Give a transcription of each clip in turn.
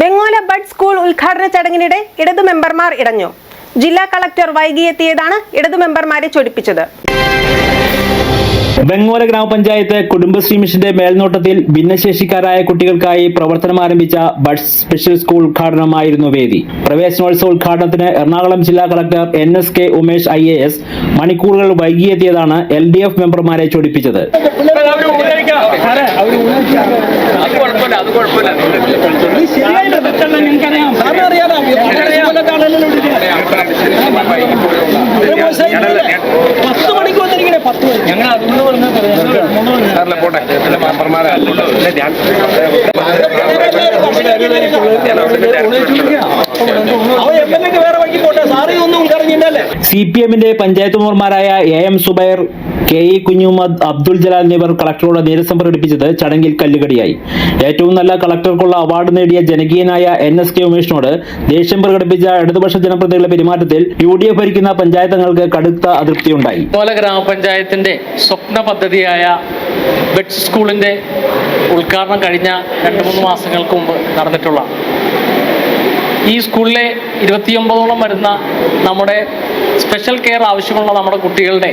Vengola bud school ഉദ്ഘാടന ചടങ്ങിനിടെ ഇടതു മെമ്പർമാർ ഇടഞ്ഞു. ജില്ലാ കളക്ടർ വൈകിയെത്തിയതാണ് ഇടതു മെമ്പർമാരെ ചൊടിപ്പിച്ചത്. ബംഗോല ഗ്രാമപഞ്ചായത്ത് കുടുംബശ്രീ മിഷന്റെ മേൽനോട്ടത്തിൽ ഭിന്നശേഷിക്കാരായ കുട്ടികൾക്കായി പ്രവർത്തനം ആരംഭിച്ച ബഡ് സ്പെഷ്യൽ സ്കൂൾ ഉദ്ഘാടനമായിരുന്നു വേദി. പ്രവേശനോത്സവ ഉദ്ഘാടനത്തിന് എറണാകുളം ജില്ലാ collector N S K Umesh I A S മണിക്കൂറുകൾ വൈകിയെത്തിയതാണ് എൽ ഡി എഫ് മെമ്പർമാരെ ചൊടിപ്പിച്ചത്. പോട്ടെ. മെമ്പർമാരെ ഒന്നും ഉൾക്കറിഞ്ഞിട്ടല്ലേ സി പി എമ്മിന്റെ പഞ്ചായത്ത് മെമ്പർമാരായ A M Subair K E Kunjumad Abdul Jalal എന്നിവർ കളക്ടറോട് നിരസം പ്രകടിപ്പിച്ചത് ചടങ്ങിൽ കല്ലുകടിയായി. ഏറ്റവും നല്ല കളക്ടർക്കുള്ള അവാർഡ് നേടിയ ജനകീയനായ എൻ എസ് കെ ഉമേഷിനോട് ദേഷ്യം പ്രകടിപ്പിച്ച ഇടതുപക്ഷ ജനപ്രതിനിധികളുടെ പെരുമാറ്റത്തിൽ യു ഡി എഫ് ഭരിക്കുന്ന പഞ്ചായത്തങ്ങൾക്ക് കടുത്ത അതൃപ്തിയുണ്ടായി. ഗ്രാമപഞ്ചായത്തിന്റെ സ്വപ്ന പദ്ധതിയായ ബെഡ് സ്കൂളിന്റെ ഉദ്ഘാടനം കഴിഞ്ഞ രണ്ട് മൂന്ന് മാസങ്ങൾക്ക് മുമ്പ് നടന്നിട്ടുള്ള ഈ സ്കൂളിലെ ഇരുപത്തിയൊമ്പതോളം വരുന്ന നമ്മുടെ സ്പെഷ്യൽ കെയർ ആവശ്യമുള്ള നമ്മുടെ കുട്ടികളുടെ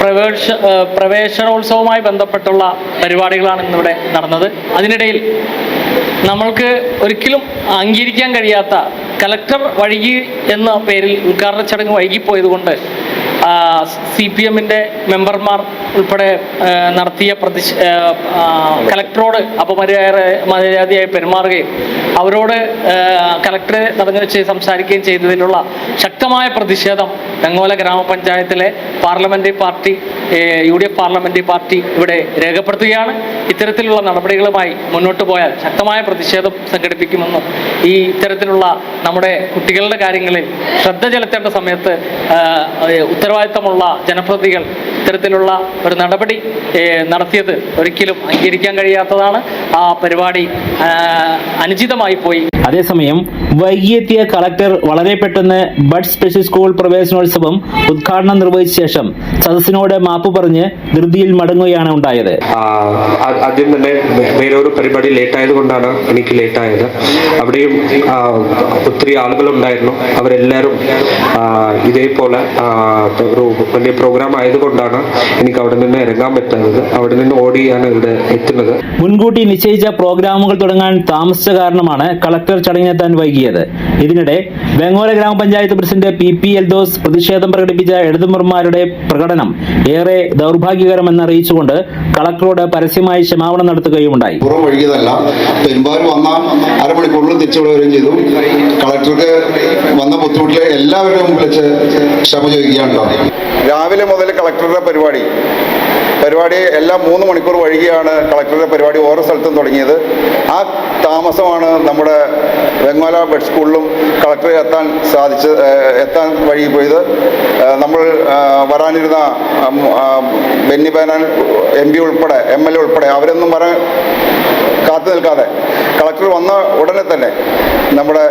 പ്രവേശ പ്രവേശനോത്സവവുമായി ബന്ധപ്പെട്ടുള്ള പരിപാടികളാണ് ഇന്നിവിടെ നടന്നത്. അതിനിടയിൽ നമ്മൾക്ക് ഒരിക്കലും അംഗീകരിക്കാൻ കഴിയാത്ത കലക്ടർ വൈകി എന്ന പേരിൽ ഉദ്ഘാടന ചടങ്ങ് വൈകിപ്പോയത് കൊണ്ട് സി പി എമ്മിന്റെ മെമ്പർമാർ ഉൾപ്പെടെ നടത്തിയ പ്രതിഷ് കലക്ടറോട് അപമര്യാദ മര്യാദയായി പെരുമാറുകയും അവരോട് കലക്ടറെ തടഞ്ഞു വെച്ച് സംസാരിക്കുകയും ചെയ്തതിലുള്ള ശക്തമായ പ്രതിഷേധം തെങ്ങോല ഗ്രാമപഞ്ചായത്തിലെ parliamentary party U D F parliamentary party ഇവിടെ രേഖപ്പെടുത്തുകയാണ്. ഇത്തരത്തിലുള്ള നടപടികളുമായി മുന്നോട്ട് പോയാൽ ശക്തമായ പ്രതിഷേധം സംഘടിപ്പിക്കുമെന്നും ഈ ഇത്തരത്തിലുള്ള നമ്മുടെ കുട്ടികളുടെ കാര്യങ്ങളിൽ ശ്രദ്ധ ചെലുത്തേണ്ട സമയത്ത് ഉത്തരവാദിത്തമുള്ള ജനപ്രതികൾ ഇത്തരത്തിലുള്ള ഒരു നടപടി നടത്തിയത് ഒരിക്കലും അംഗീകരിക്കാൻ കഴിയാത്തതാണ്. ആ പരിപാടി അനുചിതമായി പോയി. അതേസമയം വൈകിയെത്തിയ കളക്ടർ വളരെ പെട്ടെന്ന് ബഡ് സ്പെഷ്യൽ സ്കൂൾ പ്രവേശനോത്സവം ഉദ്ഘാടനം നിർവഹിച്ച ശേഷം സദസ്സിനോട് മാപ്പ് പറഞ്ഞ് ധൃതിയിൽ മടങ്ങുകയാണ് ഉണ്ടായത്. ആദ്യം തന്നെ വേറെ ഒരു പരിപാടി ലേറ്റ് ആയതുകൊണ്ടാണ് എനിക്ക് ലേറ്റ് ആയത് അവിടെയും ഒത്തിരി ആളുകളുണ്ടായിരുന്നു. അവരെല്ലാവരും ഇതേപോലെ ഒരു വലിയ പ്രോഗ്രാം ആയതുകൊണ്ടാണ് എനിക്ക് അവിടെ നിന്ന് ഇറങ്ങാൻ പറ്റുന്നത് അവിടെ നിന്ന് ഓടിയാണ് ഇവിടെ എത്തുന്നത്. മുൻകൂട്ടി നിശ്ചയിച്ച പ്രോഗ്രാമുകൾ തുടങ്ങാൻ താമസിച്ച കാരണമാണ് കളക്ടർ ചടങ്ങിനെത്താൻ വൈകിയത്. ഇതിനിടെ വെങ്ങോല ഗ്രാമപഞ്ചായത്ത് പ്രസിഡന്റ് പി പി എൽദോസ് പ്രതിഷേധം പ്രകടിപ്പിച്ച ഇടതുമുറന്മാരുടെ പ്രകടനം ഏറെ ദൗർഭാഗ്യകരമെന്ന് അറിയിച്ചുകൊണ്ട് കളക്ടറോട് പരസ്യമായി ക്ഷമാപണം നടത്തുകയുമുണ്ടായി. പുറം ഒഴുകിയതല്ല പെരുമ്പാവൂർ വന്ന അരമണിക്കൂറിൽ തിരിച്ചുവിടെ വരികയും ചെയ്തു. കളക്ടർക്ക് വന്ന ബുദ്ധിമുട്ടിലെ എല്ലാവരുടെയും വിളിച്ച് ക്ഷമ ചോദിക്കുകയാണ്. രാവിലെ മുതൽ കളക്ടറുടെ പരിപാടി പരിപാടി എല്ലാം മൂന്ന് മണിക്കൂർ വൈകിയാണ് കളക്ടറുടെ പരിപാടി ഓരോ സ്ഥലത്തും തുടങ്ങിയത്. ആ താമസമാണ് നമ്മുടെ വെങ്ങോല ബെഡ് സ്കൂളിലും കളക്ടറെ എത്താൻ സാധിച്ച് എത്താൻ വഴി പോയത്. നമ്മൾ വരാനിരുന്ന ബെന്നി ബാനാൻ എം പി ഉൾപ്പെടെ എം എൽ എ ഉൾപ്പെടെ അവരൊന്നും വരാൻ കാത്തു നിൽക്കാതെ കളക്ടർ വന്ന ഉടനെ തന്നെ നമ്മുടെ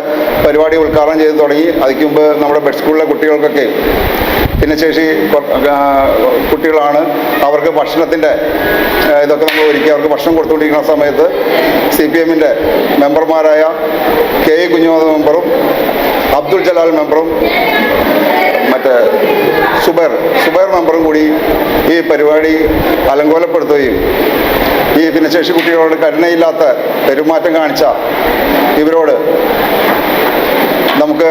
പരിപാടി ഉദ്ഘാടനം ചെയ്ത് തുടങ്ങി. അതിക്കുമ്പ് നമ്മുടെ ബെഡ് സ്കൂളിലെ കുട്ടികൾക്കൊക്കെ ഭിന്നശേഷി കുട്ടികളാണ്. അവർക്ക് ഭക്ഷണത്തിന്റെ ഇതൊക്കെ നമ്മൾ ഒരുക്കി അവർക്ക് ഭക്ഷണം കൊടുത്തുകൊണ്ടിരിക്കുന്ന സമയത്ത് സി പി എമ്മിന്റെ മെമ്പർമാരായ കെ എ കുഞ്ഞുമത് മെമ്പറും അബ്ദുൾ ജലാൽ മെമ്പറും മറ്റേ സുബൈർ സുബൈർ മെമ്പറും കൂടി ഈ പരിപാടി അലങ്കോലപ്പെടുത്തുകയും ഈ ഭിന്നശേഷി കുട്ടികളോട് കരുണയില്ലാത്ത പെരുമാറ്റം കാണിച്ച ഇവരോട് നമുക്ക്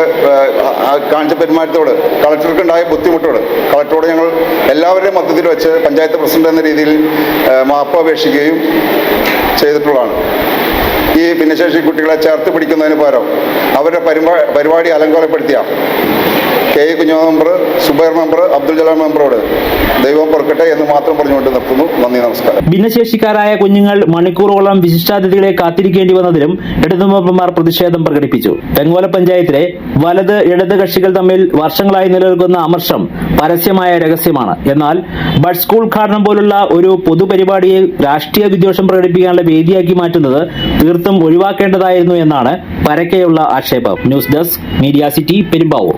കാണിച്ച പെരുമാറ്റത്തോട് കളക്ടർക്ക് ഉണ്ടായ ബുദ്ധിമുട്ടോട് കളക്ടറോട് ഞങ്ങൾ എല്ലാവരുടെയും മധ്യത്തിൽ വെച്ച് പഞ്ചായത്ത് പ്രസിഡന്റ് എന്ന രീതിയിൽ മാപ്പ് അപേക്ഷിക്കുകയും ചെയ്തിട്ടുള്ളതാണ്. ഈ ഭിന്നശേഷി കുട്ടികളെ ചേർത്ത് പിടിക്കുന്നതിന് പകരം അവരുടെ പരിപാടി അലങ്കോലപ്പെടുത്തിയ K A Kunju member Subair member Abdul Jalal മെമ്പറോട് ദൈവം പുറക്കട്ടെ എന്ന് മാത്രം പറഞ്ഞുകൊണ്ട് നിർത്തുന്നു. നന്ദി നമസ്കാരം. ഭിന്നശേഷിക്കാരായ കുഞ്ഞുങ്ങൾ മണിക്കൂറോളം വിശിഷ്ടാതിഥികളെ കാത്തിരിക്കേണ്ടി വന്നതിലും ഇടതുമപ്പന്മാർ പ്രതിഷേധം പ്രകടിപ്പിച്ചു. തെങ്ങോല പഞ്ചായത്തിലെ വലത് ഇടത് കക്ഷികൾ തമ്മിൽ വർഷങ്ങളായി നിലനിൽക്കുന്ന അമർഷം പരസ്യമായ രഹസ്യമാണ്. എന്നാൽ ബഡ് സ്കൂൾ ഉദ്ഘാടനം പോലുള്ള ഒരു പൊതുപരിപാടിയെ രാഷ്ട്രീയ വിദ്വേഷം പ്രകടിപ്പിക്കാനുള്ള വേദിയാക്കി മാറ്റുന്നത് തീർത്തും ഒഴിവാക്കേണ്ടതായിരുന്നു എന്നാണ് പരക്കെയുള്ള ആക്ഷേപം. News desk media city Perumbavoor.